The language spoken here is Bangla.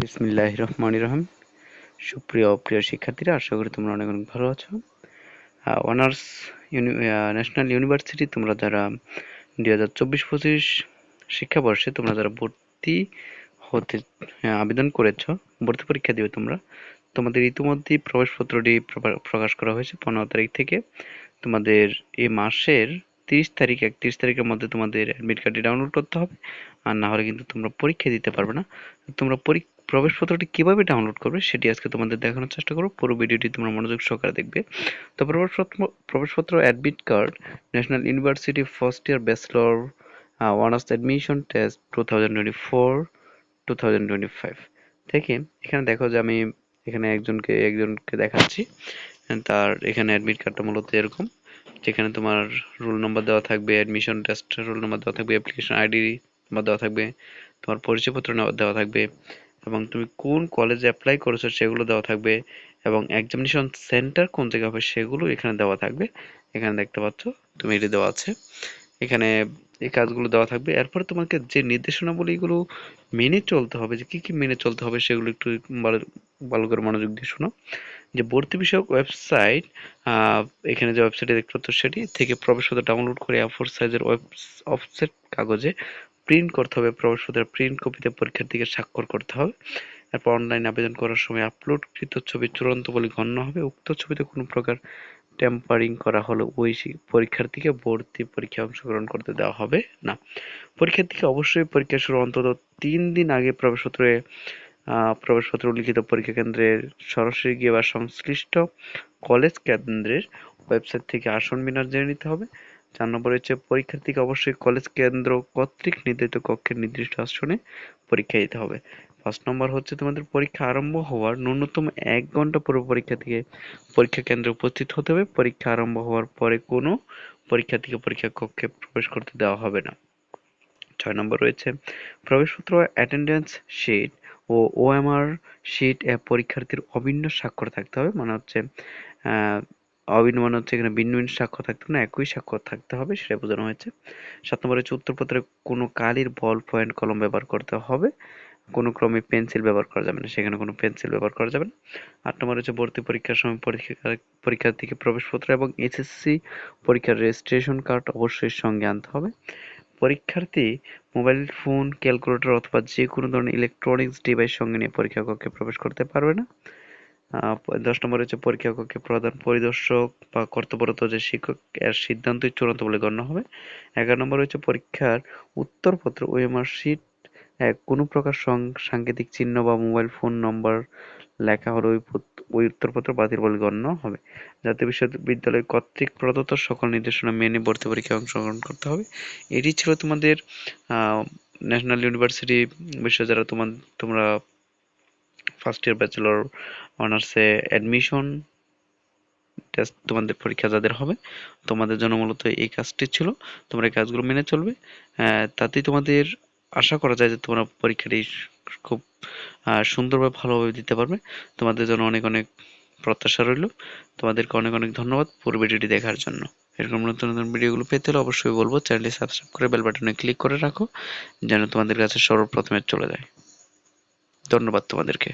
বিসমিল্লাহ রহমান রহিম। সুপ্রিয় প্রিয় শিক্ষার্থীরা, আশা করি তোমরা অনেক অনেক ভালো আছো। অনার্স ন্যাশনাল ইউনিভার্সিটি তোমরা যারা দুই হাজার চব্বিশ পঁচিশ শিক্ষাবর্ষে তোমরা যারা ভর্তি হতে আবেদন করেছ, ভর্তি পরীক্ষা দিবে তোমরা। তোমাদের ইতিমধ্যেই প্রবেশপত্রটি প্রকাশ করা হয়েছে পনেরো তারিখ থেকে। তোমাদের এই মাসের তিরিশ তারিখ, একত্রিশ তারিখের মধ্যে তোমাদের অ্যাডমিট কার্ডটি ডাউনলোড করতে হবে। আর না হলে কিন্তু তোমরা পরীক্ষা দিতে পারবে না। তোমরা প্রবেশপত্রটি কীভাবে ডাউনলোড করবে সেটি আজকে তোমাদের দেখানোর চেষ্টা করব। পুরো ভিডিওটি তোমরা মনোযোগ সহকারে দেখবে। তো প্রবেশপত্র প্রবেশপত্র admit card national university first year bachelor honours admission test two thousand এখানে দেখো যে আমি এখানে একজনকে একজনকে দেখাচ্ছি। তার এখানে অ্যাডমিট কার্ডটা মূলত এরকম, যেখানে তোমার রোল নম্বর দেওয়া থাকবে অ্যাডমিশন টেস্ট রোল নম্বর দেওয়া থাকবে অ্যাপ্লিকেশন আইডি নম্বর দেওয়া থাকবে, তোমার পরিচয়পত্র দেওয়া থাকবে। এবং তুমি কোন কলেজে অ্যাপ্লাই করেছ সেগুলো দেওয়া থাকবে এবং এক্সামিনেশন সেন্টার কোন জায়গায় হবে সেগুলো এখানে দেওয়া থাকবে। এখানে দেখতে পাচ্ছ, তুমি এটি দেওয়া আছে। এখানে এই কাজগুলো দেওয়া থাকবে। এরপরে তোমাকে যে নির্দেশনাবলীগুলো মেনে চলতে হবে, যে কি কি মেনে চলতে হবে সেগুলো একটু ভালো করে মনোযোগ দিয়ে শোনো। যে ভর্তি বিষয়ক ওয়েবসাইট এখানে যে ওয়েবসাইটে দেখতে পাচ্ছ সেটি থেকে প্রবেশপত্র ডাউনলোড করে ফোর সাইজের ওয়েব অফসেট কাগজে প্রিন্ট করতে হবে, প্রবেশপত্রের প্রিন্ট কপিতে পরীক্ষার্থীকে স্বাক্ষর করতে হবে। এরপর অনলাইন আবেদন করার সময় আপলোডকৃত ছবি চূড়ান্ত বলে গণ্য হবে। উক্ত ছবিতে কোনো প্রকার টেম্পারিং করা হলে ওই পরীক্ষার্থীকে ভর্তি পরীক্ষায় অংশগ্রহণ করতে দেওয়া হবে না। পরীক্ষার্থীকে অবশ্যই পরীক্ষা শুরু অন্তত তিন দিন আগে প্রবেশপত্রে প্রবেশপত্র লিখিত পরীক্ষা কেন্দ্রের সরাসরি গিয়ে বা সংশ্লিষ্ট কলেজ কেন্দ্রের ওয়েবসাইট থেকে আসন বিন্যাস জেনে নিতে হবে। চার নম্বর হচ্ছে, পরীক্ষার্থীকে অবশ্যই কলেজ কেন্দ্র কর্তৃক নির্ধারিত কক্ষের নির্দিষ্ট আসনে পরীক্ষা দিতে হবে। পাঁচ নম্বর হচ্ছে, তোমাদের পরীক্ষা আরম্ভ হওয়ার ন্যূনতম এক ঘণ্টা পূর্ব পরীক্ষা থেকে পরীক্ষা কেন্দ্রে উপস্থিত হতে হবে। পরীক্ষা আরম্ভ হওয়ার পরে কোনো পরীক্ষার্থীকে পরীক্ষা কক্ষে প্রবেশ করতে দেওয়া হবে না। ছয় নম্বর রয়েছে, প্রবেশপত্র অ্যাটেন্ডেন্স শিট ও ওএমআর শিট পরীক্ষার্থীর অভিন্ন স্বাক্ষর থাকতে হবে। মানে হচ্ছে অভিন্ন মানে হচ্ছে এখানে ভিন্ন ভিন্ন স্বাক্ষর থাকতে না, একই স্বাক্ষর থাকতে হবে সেটা বোঝানো হয়েছে। সাত নম্বর হচ্ছে উত্তরপত্রে কোনো কালির বল পয়েন্ট কলম ব্যবহার করতে হবে। কোনো ক্রমে পেন্সিল ব্যবহার করা যাবে না, সেখানে কোনো পেন্সিল ব্যবহার করা যাবে না। আট নম্বর হচ্ছে ভর্তি পরীক্ষার সময় পরীক্ষা পরীক্ষার্থীকে প্রবেশপত্র এবং এসএসসি পরীক্ষার রেজিস্ট্রেশন কার্ড অবশ্যই সঙ্গে আনতে হবে। পরীক্ষার্থী মোবাইল ফোন ক্যালকুলেটর অথবা যে কোনো ধরনের ইলেকট্রনিক্স ডিভাইস সঙ্গে নিয়ে পরীক্ষা কক্ষে প্রবেশ করতে পারবে না। দশ নম্বর হচ্ছে পরীক্ষা কক্ষে প্রধান পরিদর্শক বা কর্তব্যরত যে শিক্ষক, এর সিদ্ধান্তই চূড়ান্ত বলে গণ্য হবে। এগারো নম্বর হচ্ছে পরীক্ষার উত্তরপত্র ওএমআর শিট কোনো প্রকার সাংকেতিক চিহ্ন বা মোবাইল ফোন নম্বর লেখা হলে ওই ওই উত্তরপত্র বাতিল বলে গণ্য হবে। জাতীয় বিশ্ববিদ্যালয় কর্তৃক প্রদত্ত সকল নির্দেশনা মেনে ভর্তি পরীক্ষায় অংশগ্রহণ করতে হবে। এটি ছিল তোমাদের ন্যাশনাল ইউনিভার্সিটি বিষয়ে যারা তোমার তোমরা ফার্স্ট ইয়ার ব্যাচেলর অনার্সে অ্যাডমিশন টেস্ট তোমাদের পরীক্ষা যাদের হবে, তোমাদের জন্য মূলত এই কাজটি ছিল। তোমরা এই কাজগুলো মেনে চলবে। তাতেই তোমাদের আশা করা যায় যে তোমরা পরীক্ষাটি খুব সুন্দরভাবে ভালোভাবে দিতে পারবে। তোমাদের জন্য অনেক অনেক প্রত্যাশা রইল। তোমাদেরকে অনেক অনেক ধন্যবাদ পুরো ভিডিওটি দেখার জন্য। এরকম নতুন নতুন ভিডিওগুলো পেতে হলে অবশ্যই বলব, চ্যানেলটি সাবস্ক্রাইব করে বেল বাটনে ক্লিক করে রাখো, যেন তোমাদের কাছে সর্বপ্রথমে চলে যায়। ধন্যবাদ তোমাদেরকে।